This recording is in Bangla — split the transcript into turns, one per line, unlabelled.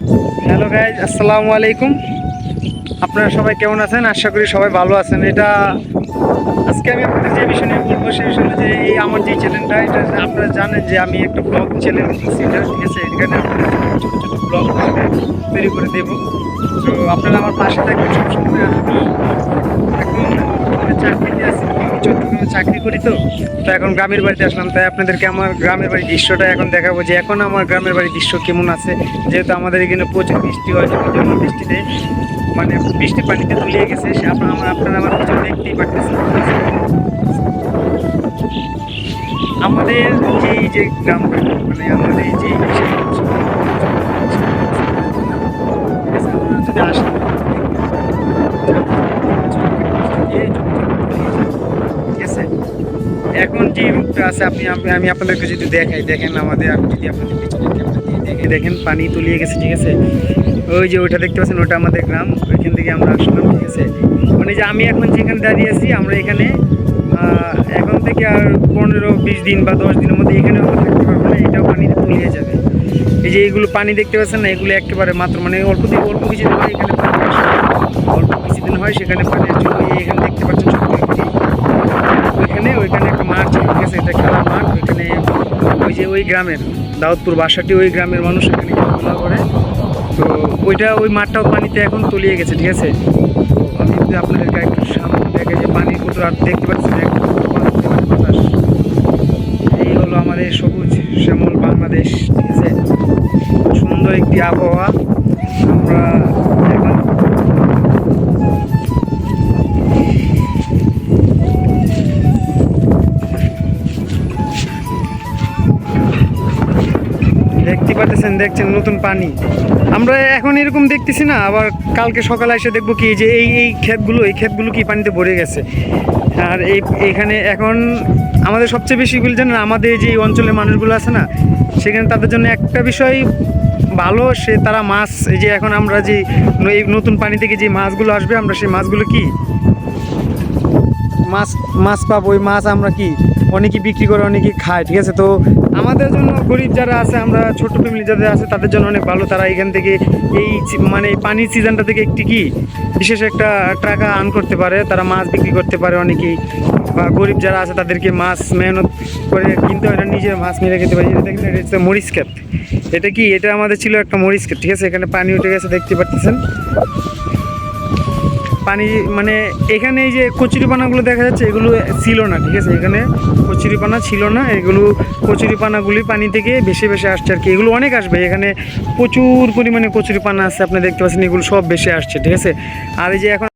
হ্যালো গাইজ আসসালামু আলাইকুম। আপনারা সবাই কেমন আছেন? আশা করি সবাই ভালো আছেন। এটা আজকে আমি আপনাদের যে বিষয় নিয়ে বলব সেই বিষয় যে এই আমার যে চ্যানেলটা এটা আপনারা জানেন যে আমি একটা ব্লগ চ্যানেল এটা ঠিক আছে? এখানে ছোটো ছোটো ব্লগ তৈরি করে দেবো। তো আপনারা আমার পাশে থাকবেন সবসময়। আমি চাকরি করি তো। তো এখন গ্রামের বাড়িতে আসলাম, তাই আপনাদেরকে আমার গ্রামের বাড়ির দৃশ্যটা এখন দেখাবো যে এখন আমার গ্রামের বাড়ির দৃশ্য কেমন আছে। যেহেতু আমাদের এখানে প্রচুর বৃষ্টি হয়, যেমন বৃষ্টিতে মানে বৃষ্টি পানিতে তলিয়ে গেছে, সে আপনার আমার আপনারা আমার পিছনে দেখতেই পারতেছেন। আমাদের যে যে গ্রাম মানে আমাদের যে আসেন এখন যে রূপটা আছে, আপনি আমি- আপনাদেরকে যদি দেখাই, দেখেন আমাদের, আমি যদি আপনাদের পিছনে দেখে দেখেন, পানি তুলিয়ে গেছে, ঠিক আছে? ওই যে ওইটা দেখতে পাচ্ছেন, ওটা আমাদের গ্রাম, ওইখান থেকে আমরা আসলাম, ঠিক আছে? মানে যে আমি এখন যেখানে দাঁড়িয়ে আছি, আমরা এখানে এখন থেকে আর পনেরো, বিশ দিন বা দশ দিনের মধ্যে এখানে থাকতে পারব না, এটাও পানিতে তলিয়ে যাবে। এই যে এইগুলো পানি দেখতে পাচ্ছেন না, এগুলো একেবারে মাত্র মানে অল্প দিন অল্প কিছুদিন হয় এখানে পানি। অল্প কিছুদিন হয় সেখানে পানি আসছে এখানে দেখতে পাচ্ছেন ওই গ্রামের, দাউদপুর বাসাটি ওই গ্রামের মানুষ এখানে খেলাধুলা করে। তো ওইটা ওই মাঠটাও পানিতে এখন তলিয়ে গেছে, ঠিক আছে? আমি যদি আপনাদেরকে একটু সামনে দেখে যে পানির কত আর দেখতে একটু বাতাস। এই হলো আমাদের সবুজ শ্যামল বাংলাদেশ, ঠিক আছে? সুন্দর একটি আবহাওয়া। আমরা পাচ্ছেন দেখছেন নতুন পানি। আমরা এখন এরকম দেখতেছি না, আবার কালকে সকালে এসে দেখব কি যে এই এই ক্ষেতগুলো এই ক্ষেতগুলো কি পানিতে ভরে গেছে। আর এই, এখানে এখন আমাদের সবচেয়ে বেশি বলি জানেন, আমাদের যে অঞ্চলের মানুষগুলো আছে না, সেখানে তাদের জন্য একটা বিষয় ভালো, সে তারা মাছ, এই যে এখন আমরা যে এই নতুন পানি থেকে যে মাছগুলো আসবে, আমরা সেই মাছগুলো কি? মাছ মাছ পাবো, ওই মাছ আমরা কি? অনেকে বিক্রি করে, অনেকে খায়, ঠিক আছে? তো আমাদের জন্য গরিব যারা আছে, আমরা ছোট ফ্যামিলি যাদের আছে, তাদের জন্য অনেক ভালো। তারা এখান থেকে এই মানে পানির সিজনটা থেকে একটি কি বিশেষ একটা টাকা আর্ন করতে পারে। তারা মাছ বিক্রি করতে পারে অনেকেই। বা গরিব যারা আছে, তাদেরকে মাছ মেহনত করে কিনতে হয় না নিজের মাছ মেরে খেতে পারে। এটা দেখেন, এটা হচ্ছে মরিচ ক্ষেত। এটা কি? এটা আমাদের ছিল একটা মরিচ ক্ষেত, ঠিক আছে? এখানে পানি উঠে গেছে, দেখতে পাচ্ছেন? পানি মানে এখানে এই যে কচুরিপানাগুলো দেখা যাচ্ছে, এগুলো ছিল না, ঠিক আছে? এখানে কচুরিপানা ছিল না, এগুলো কচুরিপানাগুলি পানি থেকে বেশি বেশি আসছে আর কি। এগুলো অনেক আসবে, এখানে প্রচুর পরিমাণে কচুরিপানা আছে, আপনি দেখতে পাচ্ছেন, এগুলো সব বেশি আসছে, ঠিক আছে? আর এই যে এখন